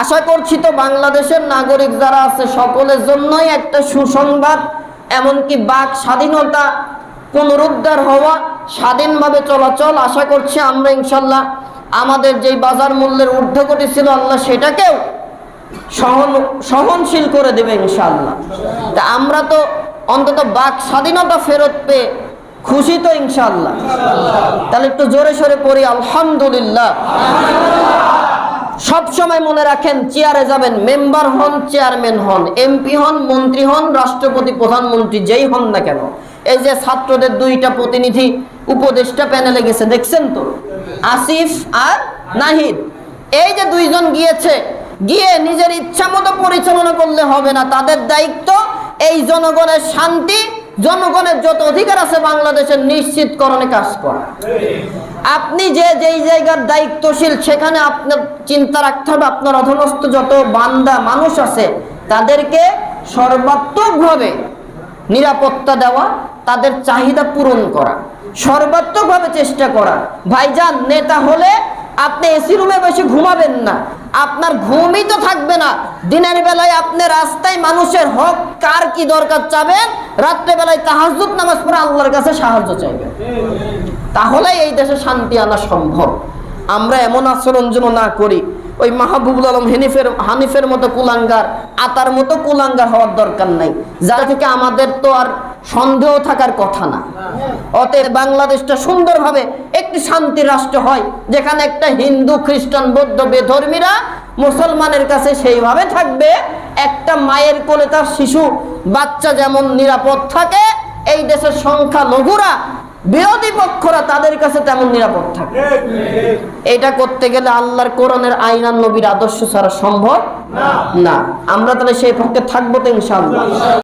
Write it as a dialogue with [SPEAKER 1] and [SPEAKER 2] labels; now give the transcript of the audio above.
[SPEAKER 1] আশা করছি তো বাংলাদেশের নাগরিক যারা আছে সকলের জন্যই একটা সুসংবাদ, এমনকি বাক স্বাধীনতা পুনরুদ্ধার হওয়া স্বাধীনভাবে চলাচল, আশা করছি আমরা ইনশাল্লাহ আমাদের যেই বাজার মূল্যের ঊর্ধ্বগতি ছিল আল্লাহ সেটাকেও সহন, সহনশীল করে দেবে ইনশাল্লাহ। তা আমরা তো অন্তত বাক স্বাধীনতা ফেরত পেয়ে খুশি তো ইনশাল্লাহ। তাহলে একটু জোরে সোরে পড়ি, আলহামদুলিল্লাহ। সব সময় মনে রাখেন, চেয়ারে যাবেন, মেম্বার হন, চেয়ারম্যান হন, এমপি হন, মন্ত্রী হন, রাষ্ট্রপতি, প্রধানমন্ত্রী, যেই হন না কেন। এই যে ছাত্রদের দুইটা প্রতিনিধি উপদেষ্টা প্যানেলে গেছে, দেখছেন তো? আসিফ আর নাহিদ। এই যে দুইজন গিয়েছে, গিয়ে নিজের ইচ্ছা মতো পরিচালনা করলে হবে না। তাদের দায়িত্ব এই জনগণের শান্তি জনগণের যত অধিকার আছে বাংলাদেশের নিশ্চিতকরণে কাজ করা। আপনি যে, যেই জায়গার দায়িত্বশীল, সেখানে আপনার চিন্তা রাখতে হবে। আপনার অধনস্থ যত বান্দা মানুষ আছে, তাদেরকে সর্বাত্মকভাবে নিরাপত্তা দেওয়া, তাদের চাহিদা পূরণ করা। সর্বাত্মকভাবে চেষ্টা করা। ভাইজান, নেতা হলে আপনি এসি রুমে বসে ঘুমাবেন না। আপনার ঘুমই তো থাকবে না। দিনের বেলায় আপনি রাস্তায় মানুষের হক কার কি দরকার চাবেন? রাত্রেবেলায় তাহাজুদ নামাজ পড়ে আল্লাহর কাছে সাহায্য চাইবেন। তাহলে এই দেশে শান্তি আনা সম্ভব। আমরা এমন আচরণ যেন না করি। ওই মাহবুবুল আলম হানিফের হানিফের মতো কুলাঙ্গার, আতার মতো কুলাঙ্গার হওয়ার দরকার নাই। যার থেকে আমাদের তো আর সন্দেহ থাকার কথা না। অতএব বাংলাদেশটা সুন্দরভাবে একটি শান্তি রাষ্ট্র হয়, যেখানে একটা হিন্দু, খ্রিস্টান, বৌদ্ধ, বেধর্মীরা মুসলমানের কাছে সেইভাবে থাকবে। একটা মায়ের কোলে তার শিশু, বাচ্চা যেমন নিরাপদ থাকে, এই দেশের সংখ্যা লঘুরা, বিরোধী পক্ষরা তাদের কাছে তেমন নিরাপদ থাকে। এটা করতে গেলে আল্লাহর কোরআনের আইনান নবীর আদর্শ ছাড়া সম্ভব না। আমরা তাহলে সেই পক্ষে থাকব তো ইনশাআল্লাহ।